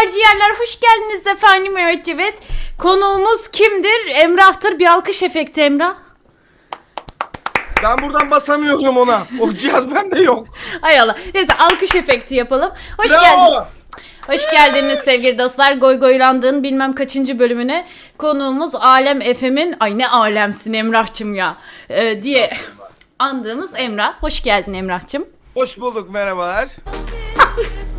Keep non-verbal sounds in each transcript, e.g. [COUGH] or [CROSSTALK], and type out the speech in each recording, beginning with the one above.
Canlar ciğerler hoş geldiniz efendim evet evet. Konuğumuz kimdir? Emrah'tır. Bir alkış efekti Emrah. Ben buradan basamıyorum ona. O cihaz bende yok. Hay Allah. Neyse alkış efekti yapalım. Hoş Bravo. geldin. Hoş geldiniz sevgili dostlar. Goy goylandığın bilmem kaçıncı bölümüne konuğumuz Alem FM'in ay ne alemsin Emrah'cım ya e, diye andığımız Emrah. Hoş geldin Emrah'cım. Hoş bulduk merhabalar. [LAUGHS]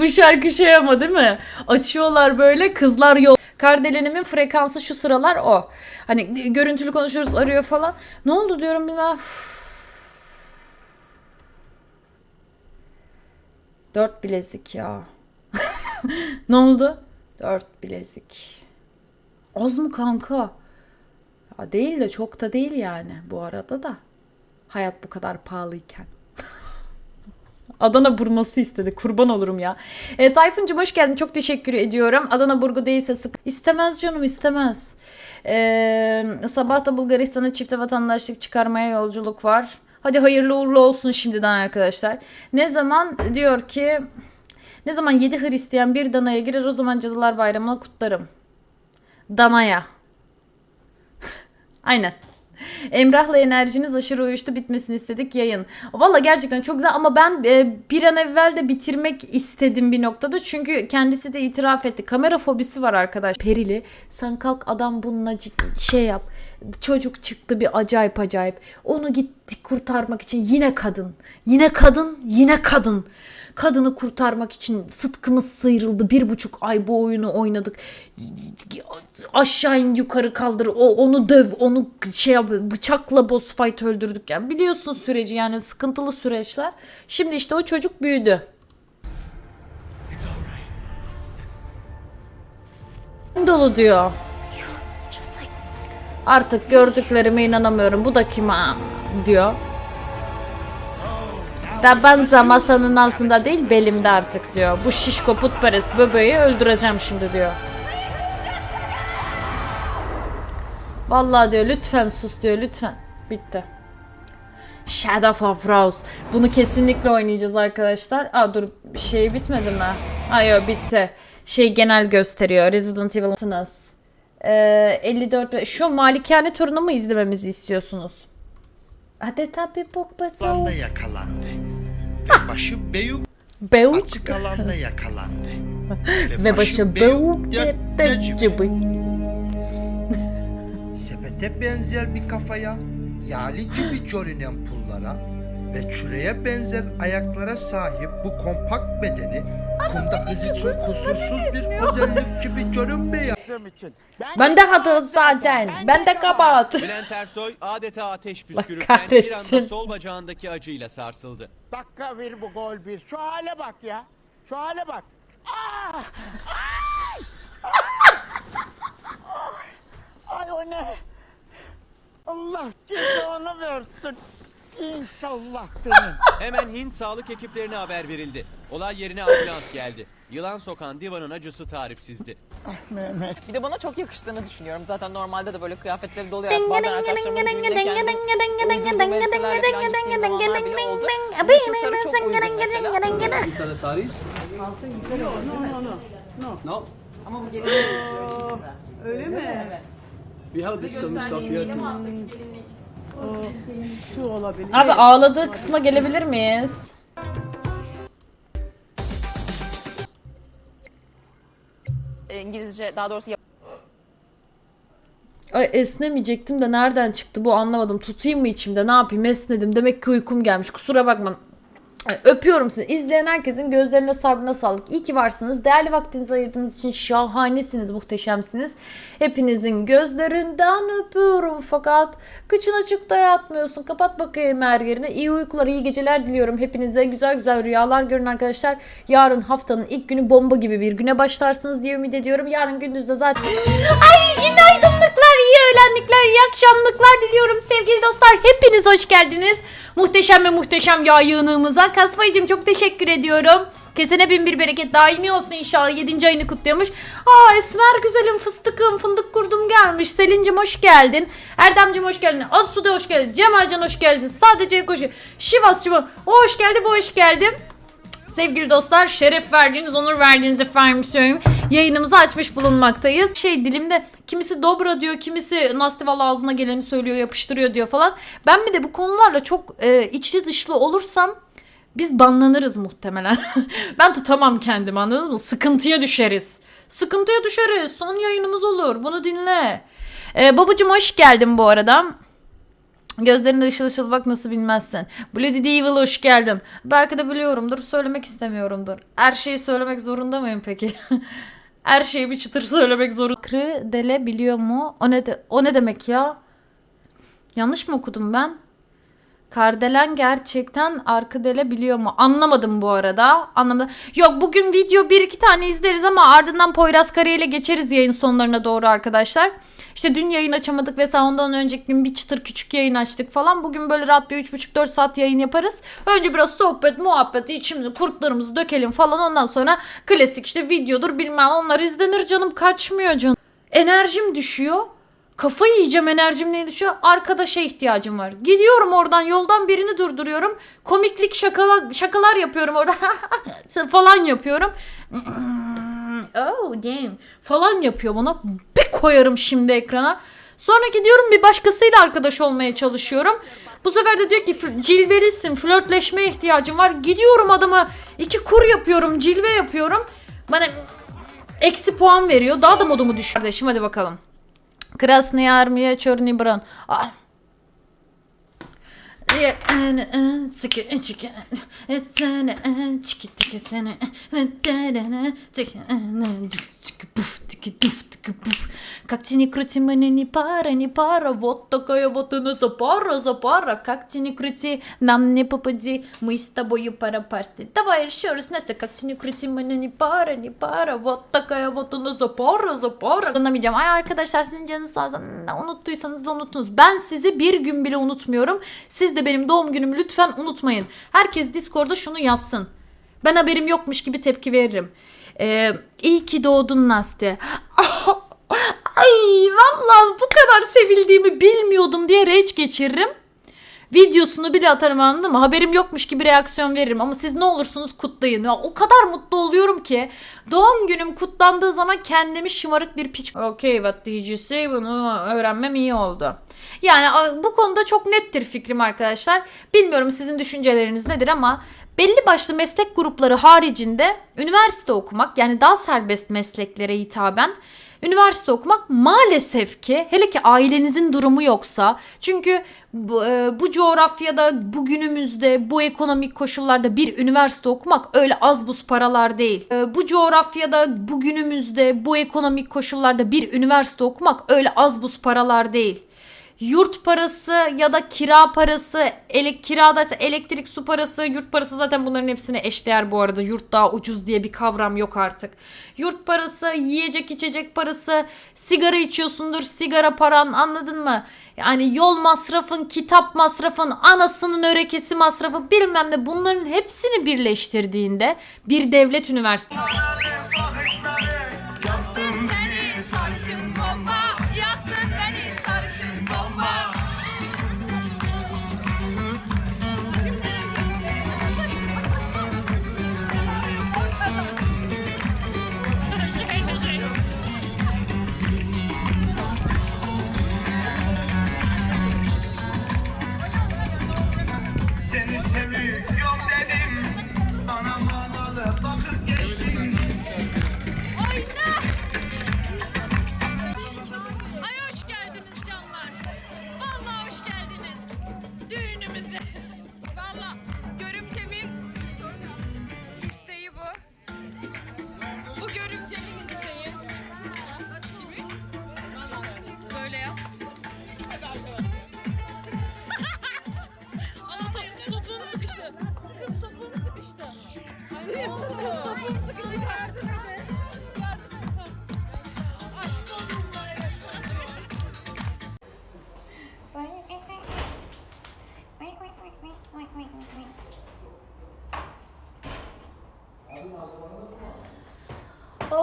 Bu şarkı şey ama değil mi? Açıyorlar böyle kızlar yol. Kardelenimin frekansı şu sıralar o. Hani görüntülü konuşuyoruz arıyor falan. Ne oldu diyorum bilmem. Üf. Dört bilezik ya. [LAUGHS] ne oldu? Dört bilezik. Az mı kanka? Ya değil de çok da değil yani bu arada da. Hayat bu kadar pahalıyken. Adana burması istedi. Kurban olurum ya. E, Tayfun'cum hoş geldin. Çok teşekkür ediyorum. Adana burgu değilse sık. İstemez canım istemez. E, sabah da Bulgaristan'a çifte vatandaşlık çıkarmaya yolculuk var. Hadi hayırlı uğurlu olsun şimdiden arkadaşlar. Ne zaman diyor ki ne zaman 7 Hristiyan bir danaya girer o zaman Cadılar Bayramı'nı kutlarım. Danaya. [LAUGHS] Aynen. Emrah'la enerjiniz aşırı uyuştu bitmesini istedik yayın. Valla gerçekten çok güzel ama ben e, bir an evvel de bitirmek istedim bir noktada. Çünkü kendisi de itiraf etti. Kamera fobisi var arkadaş. Perili sen kalk adam bununla şey yap. Çocuk çıktı bir acayip acayip. Onu gitti kurtarmak için yine kadın. Yine kadın yine kadın. Kadını kurtarmak için sıtkımız sıyrıldı. Bir buçuk ay bu oyunu oynadık. Aşağı in yukarı kaldır. O, onu döv. Onu şey yap. Bıçakla boss fight öldürdük. Yani biliyorsun süreci yani sıkıntılı süreçler. Şimdi işte o çocuk büyüdü. Dolu diyor. Artık gördüklerime inanamıyorum. Bu da kim ha? diyor. Tabanca masanın altında değil belimde artık diyor. Bu şişko putperest bebeği öldüreceğim şimdi diyor. Vallahi diyor lütfen sus diyor lütfen. Bitti. Shadow of Rose. Bunu kesinlikle oynayacağız arkadaşlar. Aa dur şey bitmedi mi? Hayır bitti. Şey genel gösteriyor. Resident Evil'sınız. Ee, 54 şu malikane turunu mu izlememizi istiyorsunuz? Adeta bir bok alanda yakalandı. Ve başı Beyuk Beuk açık alanda yakalandı. [LAUGHS] ve başı Beuk gibi. Sepete benzer bir kafaya, yali gibi görünen pullara ve çüreye benzer ayaklara sahip bu kompakt bedeni kumda hız için kusursuz bir özellik gibi görünmüyor. Ben de hatır zaten. Ben de kabahat. Bülent Ersoy adeta ateş püskürürken bir kahretsin. anda sol bacağındaki acıyla sarsıldı. Dakika bir bu gol bir. Şu hale bak ya. Şu hale bak. Ah! Ay! Ay! Ay o ne? Allah cezanı versin. İnşallah senin. [LAUGHS] Hemen Hint sağlık ekiplerine haber verildi. Olay yerine ambulans geldi. Yılan sokan divanın acısı tarifsizdi. Ah Mehmet. Bir de bana çok yakıştığını düşünüyorum. Zaten normalde de böyle kıyafetleri doluyor. Bazen arkadaşlarımın düğünündeyken uydurduğum elbiselerle falan gittiğim zamanlar bile oldu. Bunun için sarı çok uygun mesela. The saris. No, no, Öyle mi? We have this common stuff here too. Şu olabilir. Abi ağladığı kısma gelebilir miyiz? İngilizce daha doğrusu Ay esnemeyecektim de nereden çıktı bu anlamadım. Tutayım mı içimde ne yapayım esnedim. Demek ki uykum gelmiş kusura bakma. Öpüyorum sizi. İzleyen herkesin gözlerine sabrına sağlık. İyi ki varsınız. Değerli vaktinizi ayırdığınız için şahanesiniz, muhteşemsiniz. Hepinizin gözlerinden öpüyorum fakat kıçın açıkta yatmıyorsun. Kapat bakayım her yerine. İyi uykular, iyi geceler diliyorum hepinize. Güzel güzel rüyalar görün arkadaşlar. Yarın haftanın ilk günü bomba gibi bir güne başlarsınız diye ümit ediyorum. Yarın gündüzde zaten... Ay günaydınlıklar, iyi öğlenlikler, iyi akşamlıklar diliyorum sevgili dostlar. Hepiniz hoş geldiniz. Muhteşem ve muhteşem yağ yığınımıza. Kasfaycım çok teşekkür ediyorum. Kesene bin bir bereket daimi olsun inşallah 7. ayını kutluyormuş. Aa Esmer güzelim fıstıkım fındık kurdum gelmiş. Selin'cim hoş geldin. Erdem'cim hoş geldin. Asude hoş geldin. Cemalcan hoş geldin. Sadece hoş geldin. Şivas'cım hoş geldin hoş geldin. Sevgili dostlar şeref verdiğiniz, onur verdiğiniz efendim söyleyeyim. Yayınımızı açmış bulunmaktayız. Şey dilimde kimisi dobra diyor, kimisi Nastival ağzına geleni söylüyor, yapıştırıyor diyor falan. Ben bir de bu konularla çok e, içli dışlı olursam biz banlanırız muhtemelen. [LAUGHS] ben tutamam kendimi anladınız mı? Sıkıntıya düşeriz. Sıkıntıya düşeriz. Son yayınımız olur. Bunu dinle. Ee, babacım hoş geldin bu arada. Gözlerinde ışıl ışıl bak nasıl bilmezsin. Bloody Devil hoş geldin. Belki de biliyorumdur söylemek istemiyorumdur. Her şeyi söylemek zorunda mıyım peki? [LAUGHS] Her şeyi bir çıtır söylemek zorunda. Kırı dele biliyor mu? O ne, de- o ne demek ya? Yanlış mı okudum ben? Kardelen gerçekten arkadele biliyor mu? Anlamadım bu arada. Anlamadım. Yok bugün video bir iki tane izleriz ama ardından Poyraz Kare ile geçeriz yayın sonlarına doğru arkadaşlar. İşte dün yayın açamadık ve ondan önceki gün bir çıtır küçük yayın açtık falan. Bugün böyle rahat bir 3,5-4 saat yayın yaparız. Önce biraz sohbet, muhabbet, içimizi kurtlarımızı dökelim falan. Ondan sonra klasik işte videodur bilmem onlar izlenir canım kaçmıyor canım. Enerjim düşüyor. Kafayı yiyeceğim enerjim neye düşüyor? Arkadaşa ihtiyacım var. Gidiyorum oradan yoldan birini durduruyorum. Komiklik şakalar, şakalar yapıyorum orada. [LAUGHS] falan yapıyorum. [CLEARS THROAT] oh damn falan yapıyor bana. Bir koyarım şimdi ekrana. Sonra gidiyorum bir başkasıyla arkadaş olmaya çalışıyorum. Bu sefer de diyor ki cilvelisin flörtleşmeye ihtiyacım var. Gidiyorum adama iki kur yapıyorum cilve yapıyorum. Bana eksi puan veriyor. Daha da modumu düşür. Kardeşim hadi bakalım. Krasniyar mı? Çorni Bran. Ah Yeah, and uh, chicken, chicken, it's an uh, chicken, chicken, da da da, chicken, and then chicken, poof, chicken, poof. Как ты ни крути, мне не пара, не пара, вот такая вот она за пара, за пара. Как ты ни крути, нам не попади, мы с тобою пара парсти. Давай еще раз, Настя, как ты ни крути, мне не пара, не пара, вот такая вот она за para, за para. Anlamayacağım. Ay arkadaşlar sizin canınız sağ olsun. Ne Unuttuysanız da unuttunuz. Ben sizi bir gün bile unutmuyorum. Siz de benim doğum günümü lütfen unutmayın. Herkes Discord'da şunu yazsın. Ben haberim yokmuş gibi tepki veririm. Ee, iyi ki doğdun Nastya. [LAUGHS] Vallahi bu kadar sevildiğimi bilmiyordum diye rage geçiririm. Videosunu bile atarım anladın mı? Haberim yokmuş gibi reaksiyon veririm ama siz ne olursunuz kutlayın. Ya, o kadar mutlu oluyorum ki doğum günüm kutlandığı zaman kendimi şımarık bir piç... Okay what did you say? Bunu öğrenmem iyi oldu. Yani bu konuda çok nettir fikrim arkadaşlar. Bilmiyorum sizin düşünceleriniz nedir ama belli başlı meslek grupları haricinde üniversite okumak yani daha serbest mesleklere hitaben Üniversite okumak maalesef ki hele ki ailenizin durumu yoksa çünkü bu, e, bu coğrafyada bugünümüzde bu ekonomik koşullarda bir üniversite okumak öyle az buz paralar değil. E, bu coğrafyada bugünümüzde bu ekonomik koşullarda bir üniversite okumak öyle az buz paralar değil yurt parası ya da kira parası, ele, kiradaysa elektrik, su parası, yurt parası zaten bunların hepsine eşdeğer bu arada. Yurt daha ucuz diye bir kavram yok artık. Yurt parası, yiyecek içecek parası, sigara içiyorsundur, sigara paran anladın mı? Yani yol masrafın, kitap masrafın, anasının örekesi masrafı bilmem ne bunların hepsini birleştirdiğinde bir devlet üniversitesi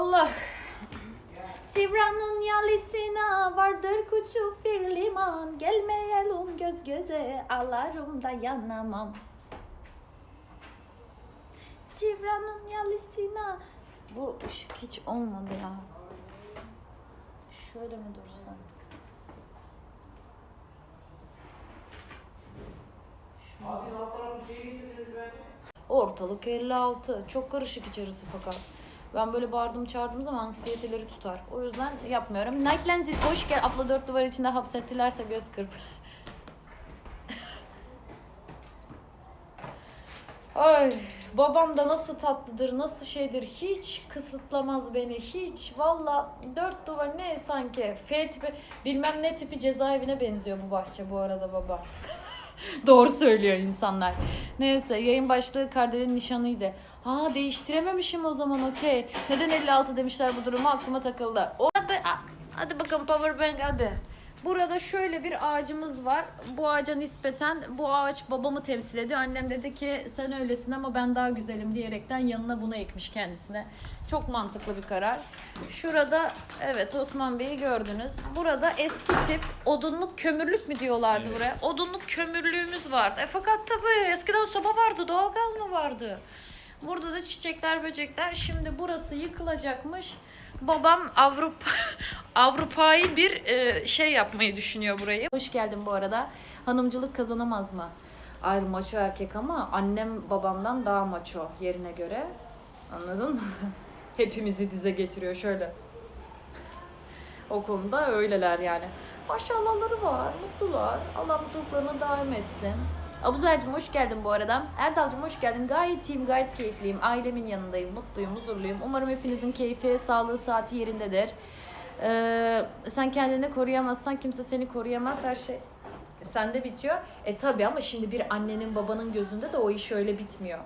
Allah. Tivran'ın yalisine vardır küçük bir liman Gelmeyelim göz göze ağlarım dayanamam Tivran'ın yalisine Bu ışık hiç olmadı ya Şöyle mi dursam? Ortalık 56. Çok karışık içerisi fakat. Ben böyle bağırdım çağırdığım zaman anksiyeteleri tutar. O yüzden yapmıyorum. Night Lens'i hoş gel. Abla dört duvar içinde hapsettilerse göz kırp. [LAUGHS] Ay babam da nasıl tatlıdır, nasıl şeydir hiç kısıtlamaz beni hiç. Valla dört duvar ne sanki F tipi bilmem ne tipi cezaevine benziyor bu bahçe bu arada baba. [LAUGHS] Doğru söylüyor insanlar. Neyse yayın başlığı Kardel'in nişanıydı. Ha değiştirememişim o zaman okey. Neden 56 demişler bu durumu aklıma takıldı. O, hadi bakalım power bank hadi. Burada şöyle bir ağacımız var. Bu ağaca nispeten bu ağaç babamı temsil ediyor. Annem dedi ki sen öylesin ama ben daha güzelim diyerekten yanına bunu ekmiş kendisine. Çok mantıklı bir karar. Şurada evet Osman Bey'i gördünüz. Burada eski tip odunluk kömürlük mü diyorlardı buraya? Odunluk kömürlüğümüz vardı. E fakat tabii eskiden soba vardı, doğalgaz mı vardı? Burada da çiçekler, böcekler. Şimdi burası yıkılacakmış. Babam Avrupa [LAUGHS] Avrupa'yı bir e, şey yapmayı düşünüyor burayı. Hoş geldin bu arada. Hanımcılık kazanamaz mı? Ayrı maço erkek ama annem babamdan daha maço yerine göre. Anladın mı? [LAUGHS] Hepimizi dize getiriyor şöyle. o konuda öyleler yani. Maşallahları var, mutlular. Allah mutluluklarını daim etsin. Abuzer'cim hoş geldin bu arada. Erdal'cım hoş geldin. Gayet iyiyim, gayet keyifliyim. Ailemin yanındayım, mutluyum, huzurluyum. Umarım hepinizin keyfi, sağlığı, saati yerindedir. Ee, sen kendini koruyamazsan kimse seni koruyamaz. Her şey sende bitiyor. E tabi ama şimdi bir annenin babanın gözünde de o iş öyle bitmiyor.